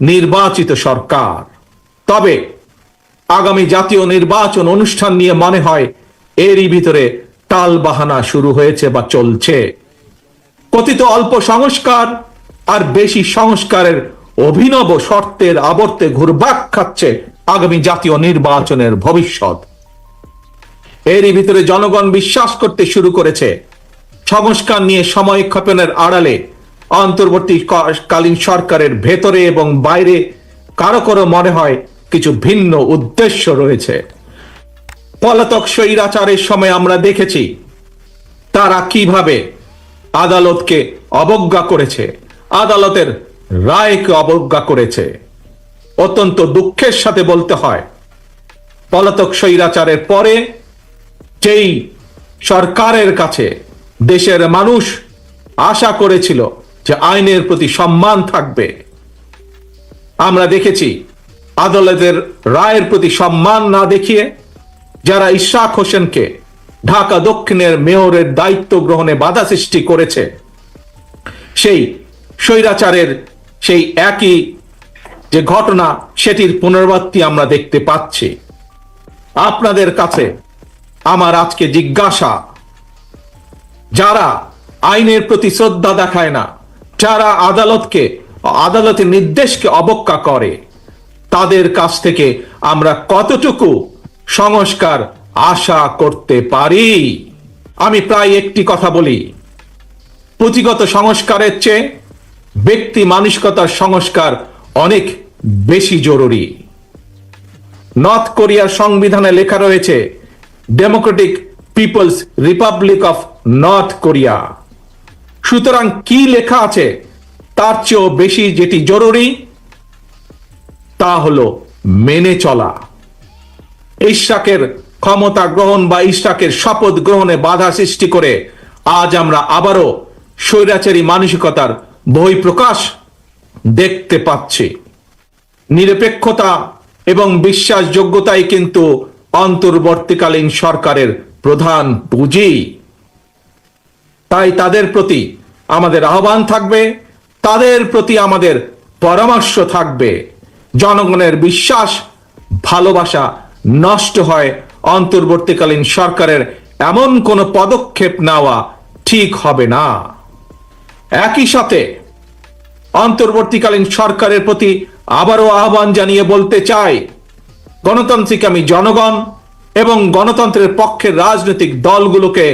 নির্বাচিত সরকার। তবে আগামী জাতীয় নির্বাচন অনুষ্ঠান নিয়ে মনে হয় এরই ভিতরে টাল বাহানা শুরু হয়েছে বা চলছে। কথিত অল্প সংস্কার আর বেশি সংস্কারের অভিনব শর্তের আবর্তে ঘুরবাক খাচ্ছে আগামী জাতীয় নির্বাচনের ভবিষ্যৎ। এরই ভিতরে জনগণ বিশ্বাস করতে শুরু করেছে। সংস্কার নিয়ে সময় ক্ষেপণের আড়ালে অন্তর্বর্তীকালীন সরকারের ভেতরে এবং বাইরে কারও কারও মনে হয় কিছু ভিন্ন উদ্দেশ্য রয়েছে। পলাতক স্বৈরাচারের সময় আমরা দেখেছি, তারা কীভাবে আদালতকে অবজ্ঞা করেছে, আদালতের রায়কে অবজ্ঞা করেছে। অত্যন্ত দুঃখের সাথে বলতে হয়, পলাতক স্বৈরাচারের পরে যেই সরকারের কাছে দেশের মানুষ আশা করেছিল যে আইনের প্রতি সম্মান থাকবে। আমরা দেখেছি আদালতের রায়ের প্রতি সম্মান না দেখিয়ে যারা ইশাক হোসেনকে ঢাকা দক্ষিণের মেয়রের দায়িত্ব গ্রহণে বাধা সৃষ্টি করেছে, সেই স্বৈরাচারের সেই একই যে ঘটনা, সেটির পুনরাবৃত্তি আমরা দেখতে পাচ্ছি। আপনাদের কাছে আমার আজকে জিজ্ঞাসা, যারা আইনের প্রতি শ্রদ্ধা দেখায় না যারা আদালতকে, আদালতের নির্দেশকে অবজ্ঞা করে, তাদের কাছ থেকে আমরা কতটুকু সংস্কার আশা করতে পারি? আমি প্রায় একটি কথা বলি। পুঁথিগত সংস্কারের চেয়ে ব্যক্তি মানসিকতার সংস্কার অনেক বেশি জরুরি। নর্থ কোরিয়ার সংবিধানে লেখা রয়েছে, democratic people's republic of north Korea. সুতরাং কি লেখা আছে তার চেয়েও বেশি যেটি জরুরি, তা হলো মেনে চলা। ইশাকের ক্ষমতা গ্রহণ বা ইশাকের শপথ গ্রহণে বাধা সৃষ্টি করে আজ আমরা আবারও স্বৈরাচারী মানসিকতার বই প্রকাশ দেখতে পাচ্ছি। নিরপেক্ষতা এবং বিশ্বাসযোগ্যতাই কিন্তু অন্তর্বর্তীকালীন সরকারের প্রধান পুঁজি। তাই তাদের প্রতি আমাদের আহ্বান থাকবে, তাদের প্রতি আমাদের পরামর্শ থাকবে। জনগণের বিশ্বাস, ভালোবাসা নষ্ট হয় অন্তর্বর্তীকালীন সরকারের এমন কোনো পদক্ষেপ নেওয়া ঠিক হবে না। একই সাথে অন্তর্বর্তীকালীন সরকারের প্রতি আবারও আহ্বান জানিয়ে বলতে চাই, গণতান্ত্রিক আমি জনগণ এবং গণতন্ত্রের পক্ষের রাজনৈতিক দলগুলোকে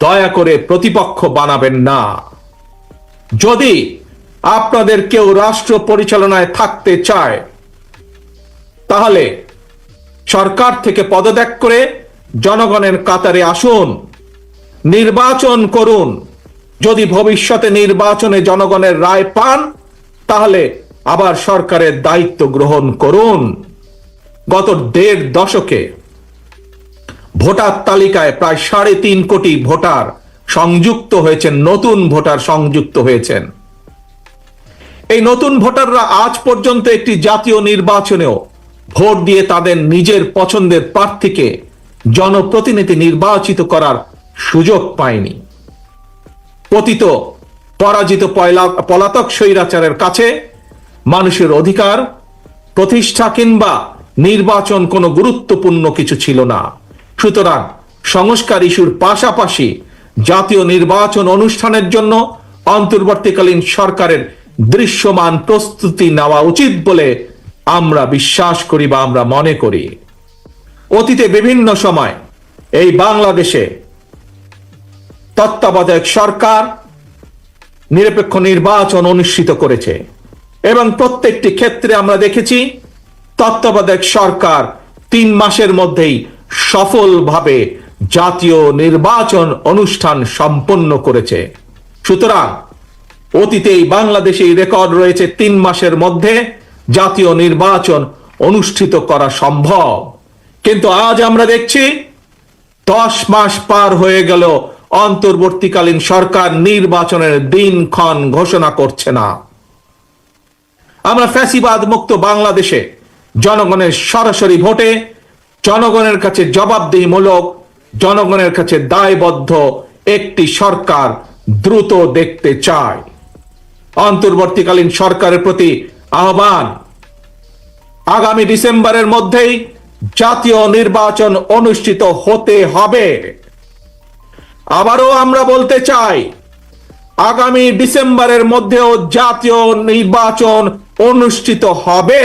দয়া করে প্রতিপক্ষ বানাবেন না। যদি আপনাদের কেউ রাষ্ট্র পরিচালনায় থাকতে চায়, তাহলে সরকার থেকে পদত্যাগ করে জনগণের কাতারে আসুন, নির্বাচন করুন। যদি ভবিষ্যতে নির্বাচনে জনগণের রায় পান, তাহলে আবার সরকারের দায়িত্ব গ্রহণ করুন। গত দেড় দশকে ভোটার তালিকায় প্রায় সাড়ে তিন কোটি ভোটার সংযুক্ত হয়েছেন, নতুন ভোটার সংযুক্ত হয়েছেন। এই নতুন ভোটাররা আজ পর্যন্ত একটি জাতীয় নির্বাচনেও ভোট দিয়ে তাদের নিজের পছন্দের প্রার্থীকে জনপ্রতিনিধি নির্বাচিত করার সুযোগ পায়নি। পতিত, পরাজিত পলাতক স্বৈরাচারের কাছে মানুষের অধিকার, প্রতিষ্ঠা কিংবা নির্বাচন কোনো গুরুত্বপূর্ণ কিছু ছিল না। সুতরাং সংস্কার ইস্যুর পাশাপাশি জাতীয় নির্বাচন অনুষ্ঠানের জন্য অন্তর্বর্তীকালীন সরকারের দৃশ্যমান প্রস্তুতি নেওয়া উচিত বলে আমরা বিশ্বাস করি বা আমরা মনে করি। অতীতে বিভিন্ন সময় এই বাংলাদেশে তত্ত্বাবধায়ক সরকার নিরপেক্ষ নির্বাচন অনুষ্ঠিত করেছে এবং প্রত্যেকটি ক্ষেত্রে আমরা দেখেছি তত্ত্বাবধায়ক সরকার তিন মাসের মধ্যেই সফলভাবে জাতীয় নির্বাচন অনুষ্ঠান সম্পন্ন করেছে। সুতরাং অতীতেই বাংলাদেশে রেকর্ড রয়েছে তিন মাসের মধ্যে জাতীয় নির্বাচন অনুষ্ঠিত করা সম্ভব। কিন্তু আজ আমরা দেখছি দশ মাস পার হয়ে গেল অন্তর্বর্তীকালীন সরকার নির্বাচনের দিনক্ষণ ঘোষণা করছে না। আমরা ফ্যাসিবাদ মুক্ত বাংলাদেশে জনগণের সরাসরি ভোটে জনগণের কাছে জবাবদিহিমূলক, জনগণের কাছে দায়বদ্ধ একটি সরকার দ্রুত দেখতে চায়। অন্তর্বর্তীকালীন সরকারের প্রতি আহ্বান। আগামী ডিসেম্বরের মধ্যেই জাতীয় নির্বাচন অনুষ্ঠিত হতে হবে। আবারও আমরা বলতে চাই, আগামী ডিসেম্বরের মধ্যেও জাতীয় নির্বাচন অনুষ্ঠিত হবে।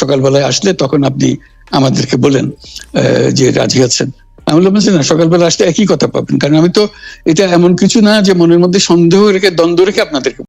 সকালবেলায় আসলে তখন আপনি আমাদেরকে বলেন যে রাজি আছেন। আমি বললাম যে না, সকালবেলা আসলে একই কথা পাবেন। কারণ আমি তো এটা এমন কিছু না যে মনের মধ্যে সন্দেহ রেখে, দ্বন্দ্ব রেখে আপনাদেরকে